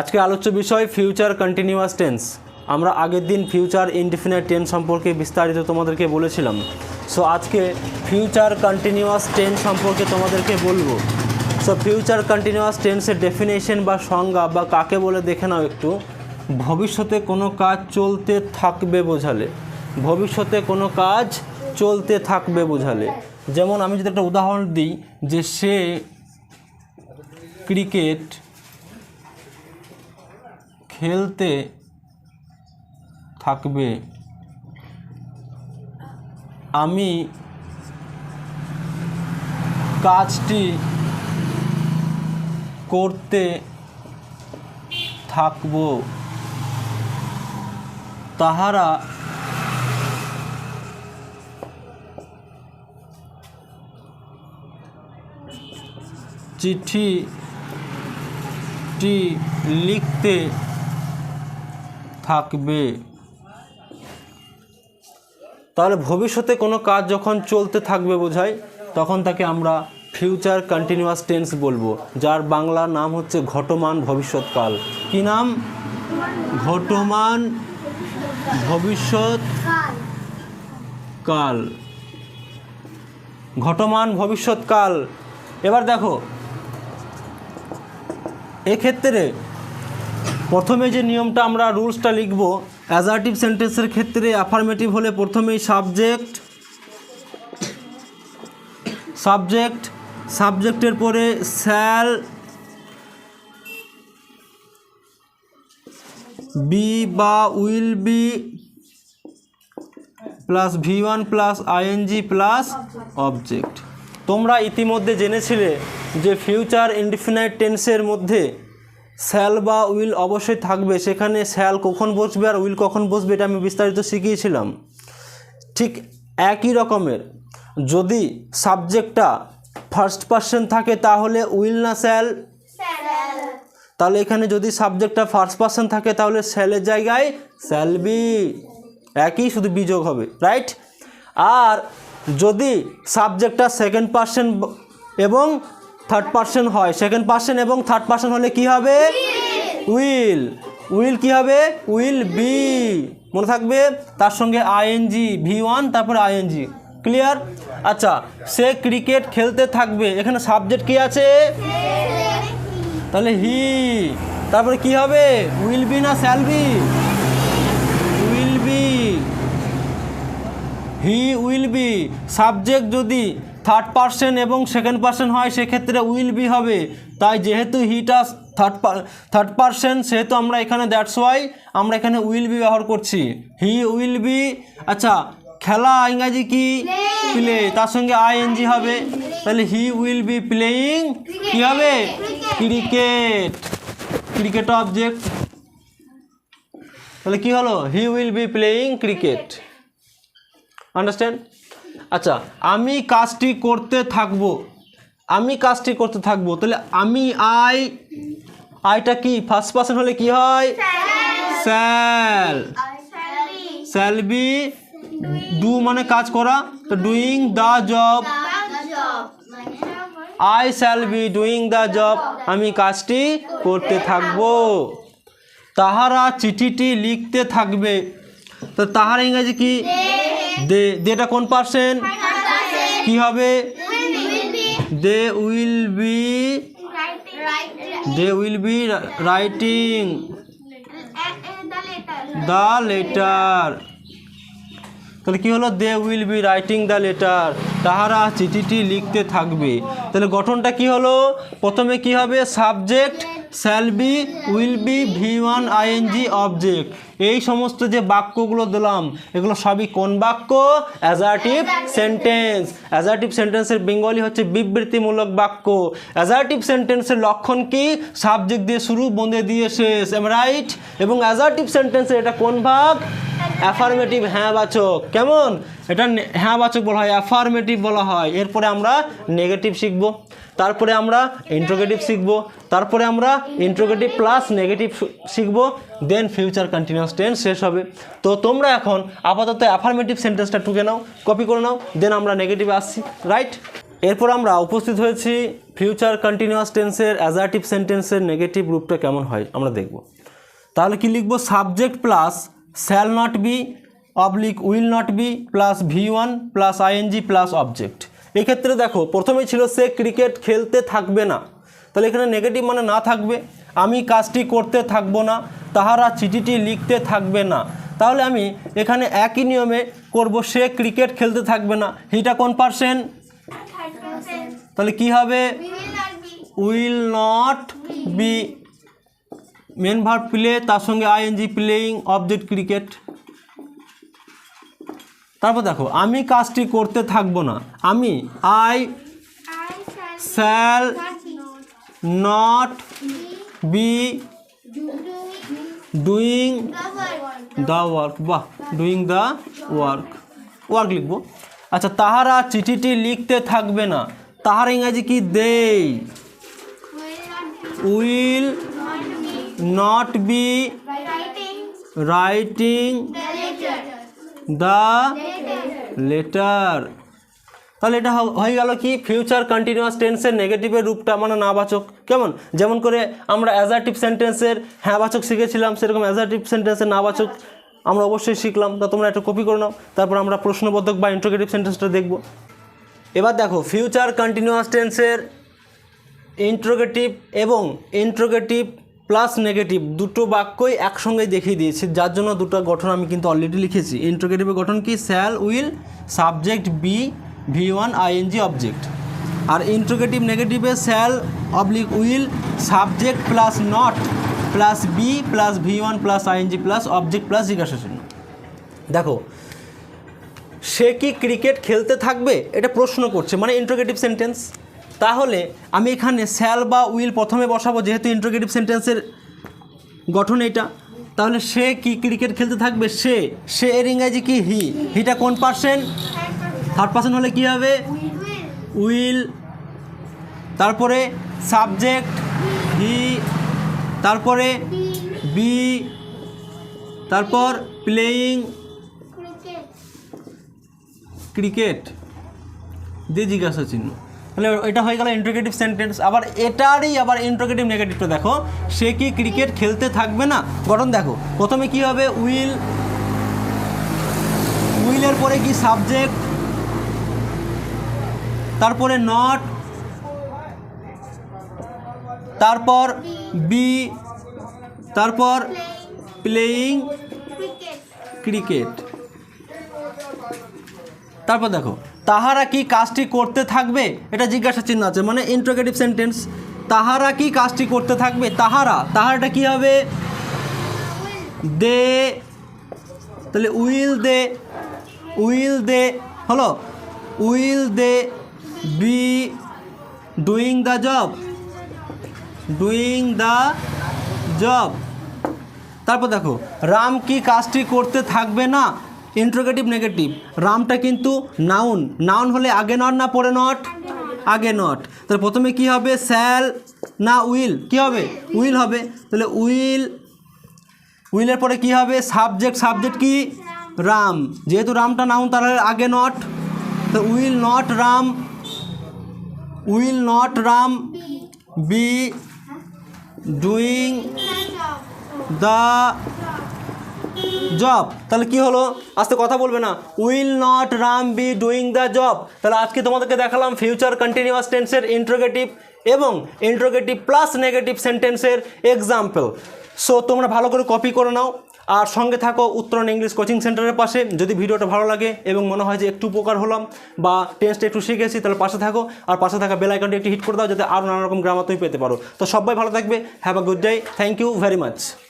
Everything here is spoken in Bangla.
আজকে আলোচ্য বিষয় ফিউচার কন্টিনিউয়াস টেন্স আমরা আগের দিন ফিউচার ইনডিফিনিট টেন্স সম্পর্কে বিস্তারিত তোমাদেরকে বলেছিলাম। সো আজকে ফিউচার কন্টিনিউয়াস টেন্স সম্পর্কে তোমাদেরকে বলব। সো ফিউচার কন্টিনিউয়াস টেন্সের ডেফিনেশন বা সংজ্ঞা বা কাকে বলে দেখে নাও একটু। ভবিষ্যতে কোনো কাজ চলতে থাকবে বোঝালে। ভবিষ্যতে কোনো কাজ চলতে থাকবে বোঝালে। যেমন আমি যদি একটা উদাহরণ দিই যে সে ক্রিকেট খেলতে থাকবে। আমি কাজটি করতে থাকব। তাহারা চিঠিটি লিখতে থাকবে। তাহলে ভবিষ্যতে কোনো কাজ যখন চলতে থাকবে বোঝায় তখন তাকে আমরা ফিউচার কন্টিনিউয়াস টেন্স বলব, যার বাংলা নাম হচ্ছে ঘটমান ভবিষ্যৎকাল। কি নাম? ঘটমান ভবিষ্যৎ কাল ঘটমান ভবিষ্যৎকাল। এবার দেখো, এক্ষেত্রে প্রথমে যে নিয়মটা আমরা রুলসটা লিখব অ্যাজার্টিভ সেন্টেন্সের ক্ষেত্রে অ্যাফার্মেটিভ হলে প্রথমেই সাবজেক্ট সাবজেক্ট সাবজেক্টের পরে স্যাল বি বা will be plus V one plus ING plus object তোমরা ইতিমধ্যে জেনেছিলে যে ফিউচার ইনডিফিনাইট টেন্সের মধ্যে স্যাল বা উইল অবশ্যই থাকবে। সেখানে স্যাল কখন বসবে আর উইল কখন বসবে এটা আমি বিস্তারিত শিখিয়েছিলাম। ঠিক একই রকমের। যদি সাবজেক্টটা ফার্স্ট পার্সন থাকে তাহলে উইল না স্যাল? তাহলে এখানে যদি সাবজেক্টটা ফার্স্ট পার্সন থাকে তাহলে স্যালের জায়গায় স্যাল বি। একই শুধু বিযোগ হবে রাইট আর যদি সাবজেক্টটা সেকেন্ড পার্সন এবং থার্ড পার্সন হয়। সেকেন্ড পার্সন এবং থার্ড পার্সন হলে কি হবে? উইল উইল কি হবে? উইল বি মনে থাকবে? তার সঙ্গে আইএনজি ভি ওয়ান তারপরে আইএনজি ক্লিয়ার আচ্ছা সে ক্রিকেট খেলতে থাকবে। এখানে সাবজেক্ট কি আছে? তাহলে হি তারপরে কি হবে? উইল বি না shall will be he will be subject যদি থার্ড পার্সন এবং সেকেন্ড পার্সন হয় সেক্ষেত্রে উইল বি হবে। তাই যেহেতু হিটা থার্ড থার্ড পার্সন সেহেতু আমরা এখানে দ্যাটস ওয়াই আমরা এখানে উইল বি ব্যবহার করছি। হি উইল বি আচ্ছা খেলা ইংরাজি কি? প্লে তার সঙ্গে আইএনজি হবে। তাহলে হি উইল বি প্লেয়িং কি হবে? ক্রিকেট ক্রিকেট অবজেক্ট তাহলে কি হলো? He will be playing cricket understand আচ্ছা আমি কাজটি করতে থাকব। আমি কাজটি করতে থাকব। তাহলে আমি আই, আইটা কি? ফার্স্ট পার্সন হলে কি হয়? স্যাল স্যাল বি ডু মানে কাজ করা। তো doing the job I shall be doing the job আমি কাজটি করতে থাকব। তাহারা চিঠিটি লিখতে থাকবে। তো তাহারা ইংরেজি কি? দে দেটা কোন পার্সেন্ট কি হবে? They will be they will be writing the letter তাহলে কি হলো? They will be writing the letter তাহারা চিঠিটি লিখতে থাকবে। তাহলে গঠনটা কি হলো? প্রথমে কি হবে? Subject shall be will be V one ING object এই সমস্ত যে বাক্যগুলো দিলাম এগুলো সবই কোন বাক্য? অ্যাজার্টিভ সেন্টেন্স অ্যাজার্টিভ সেন্টেন্সের বেঙ্গলি হচ্ছে বিবৃতিমূলক বাক্য। অ্যাজার্টিভ সেন্টেন্সের লক্ষণ কি? সাবজেক্ট দিয়ে শুরু বন্ধে দিয়ে শেষ। এম রাইট এবং অ্যাজার্টিভ সেন্টেন্সের এটা কোন ভাগ? অ্যাফার্মেটিভ হ্যাঁ বাচক। কেমন? এটা হ্যাঁ বাচক বলা হয়। অ্যাফার্মেটিভ বলা হয়। এরপরে আমরা নেগেটিভ শিখব। তারপরে আমরা ইন্ট্রোগেটিভ শিখব। তারপরে আমরা ইন্ট্রোগেটিভ প্লাস নেগেটিভ শিখব। দেন ফিউচার কন্টিনিউয়াস টেন্স শেষ হবে। তো তোমরা এখন আপাতত অ্যাফার্মেটিভ সেন্টেন্সটা টুকে নাও কপি করে নাও দেন আমরা নেগেটিভে আসছি। রাইট এরপর আমরা উপস্থিত হয়েছি ফিউচার কন্টিনিউয়াস টেন্সের অ্যাজার্টিভ সেন্টেন্সের নেগেটিভ রূপটা কেমন হয়, আমরা দেখব। তাহলে কি লিখব? Subject plus shall not be oblique will not be plus V one plus ING plus object এক্ষেত্রে দেখো প্রথমেই ছিল সে ক্রিকেট খেলতে থাকবে না। তাহলে এখানে নেগেটিভ মানে না থাকবে। আমি কাজটি করতে থাকব না তাহারা চিঠিটি লিখতে থাকবে না। তাহলে আমি এখানে একই নিয়মে করব সে ক্রিকেট খেলতে থাকবে না। হিটা কোন পার্সেন্ট তাহলে কি হবে? Will not be main verb plus তার সঙ্গে আইএনজি প্লেয়িং অবজেক্ট ক্রিকেট তারপর দেখো, আমি কাজটি করতে থাকব না। আমি I shall not be doing the work বাহ ডুইং দ্য ওয়ার্ক ওয়ার্ক লিখব। আচ্ছা তাহারা চিঠিটি লিখতে থাকবে না। তাহার ইংরাজি কি? They will not be writing the letter তাহলে এটা হয়ে গেল কি? ফিউচার কন্টিনিউয়াস টেন্সের নেগেটিভের রূপটা মানে নাবাচক। কেমন? যেমন করে আমরা অ্যাজার্টিভ সেন্টেন্সের হ্যাঁবাচক শিখেছিলাম, সেরকম অ্যাজার্টিভ সেন্টেন্সের নাবাচক আমরা অবশ্যই শিখলাম। তা তোমরা একটা কপি করে নাও। তারপর আমরা প্রশ্নবোধক বা ইন্ট্রোগেটিভ সেন্টেন্সটা দেখব। এবার দেখো ফিউচার কন্টিনিউয়াস টেন্সের ইন্ট্রোগেটিভ এবং ইন্ট্রোগেটিভ প্লাস নেগেটিভ দুটো বাক্যই একসঙ্গেই দেখিয়ে দিয়েছি। যার জন্য দুটো গঠন আমি কিন্তু অলরেডি লিখেছি। ইন্ট্রোগেটিভের গঠন কি? Shall will subject be V one ING object R interrogative নেগেটিভে shall oblique will subject plus not plus be plus V one plus ING plus object plus জিজ্ঞাসা চিহ্ন দেখো, সে কি ক্রিকেট খেলতে থাকবে? এটা প্রশ্ন করছে। মানে ইন্ট্রোগেটিভ সেন্টেন্স তাহলে আমি এখানে স্যাল বা উইল প্রথমে বসাবো যেহেতু ইন্ট্রোগেটিভ সেন্টেন্সের গঠন এটা তাহলে সে কি ক্রিকেট খেলতে থাকবে? সে। সে এর ইংরাজি কি? হি হিটা কোন পার্সেন্ট থার্ড পার্সেন্ট হলে কি হবে? উইল তারপরে সাবজেক্ট হি তারপরে বি তারপর প্লেয়িং ক্রিকেট দিয়ে জিজ্ঞাসা চিহ্ন। তাহলে এটা হয়ে গেল ইন্ট্রোগেটিভ সেন্টেন্স আবার এটারই আবার ইন্ট্রোগেটিভ নেগেটিভটা দেখো। সে কি ক্রিকেট খেলতে থাকবে না? গঠন দেখো। প্রথমে কি হবে? উইল, উইলের পরে কি সাবজেক্ট তারপরে নট তারপর বি তারপর প্লেয়িং ক্রিকেট তারপর দেখো। তাহারা কি কাজটি করতে থাকবে? এটা জিজ্ঞাসা চিহ্ন আছে মানে ইন্ট্রোগেটিভ সেন্টেন্স তাহারা কি কাজটি করতে থাকবে? তাহারা, তাহারাটা কি হবে? দে, তাহলে উইল দে উইল দে, হলো, will they be doing the job doing the job তারপর দেখো, রাম কি কাজটি করতে থাকবে না? ইন্ট্রোগেটিভ নেগেটিভ রামটা কিন্তু নাউন নাউন হলে আগে নট না পরে নট আগে নট তাহলে প্রথমে কি হবে? স্যাল না উইল কি হবে? উইল হবে। তাহলে উইল উইলের পরে কি হবে? সাবজেক্ট সাবজেক্ট কি? রাম যেহেতু রামটা নাউন তাহলে আগে নট তো will not Ram will not Ram be doing the job, তাহলে কি হলো? আজকে কথা বলবে না। Will not Ram be doing the job. তাহলে আজকে তোমাদেরকে দেখালাম ফিউচার কন্টিনিউয়াস টেন্সের ইন্ট্রোগেটিভ এবং ইন্ট্রোগেটিভ প্লাস নেগেটিভ সেন্টেন্সের এক্সাম্পল। সো, তোমরা ভালো করে কপি করে নাও। আর সঙ্গে থাকো উত্তরণ ইংলিশ কোচিং সেন্টারের পাশে। যদি ভিডিওটা ভালো লাগে এবং মনে হয় যে একটু উপকার হলাম বা টেন্সটা একটু শিখেছি, তাহলে পাশে থাকো। আর পাশে থাকা বেল আইকনটি একটু হিট করে দাও যাতে আরও নানা রকম গ্রামার তুমি পেতে পারো। তো সবাই ভালো থাকবে। Have a good day. Thank you very much.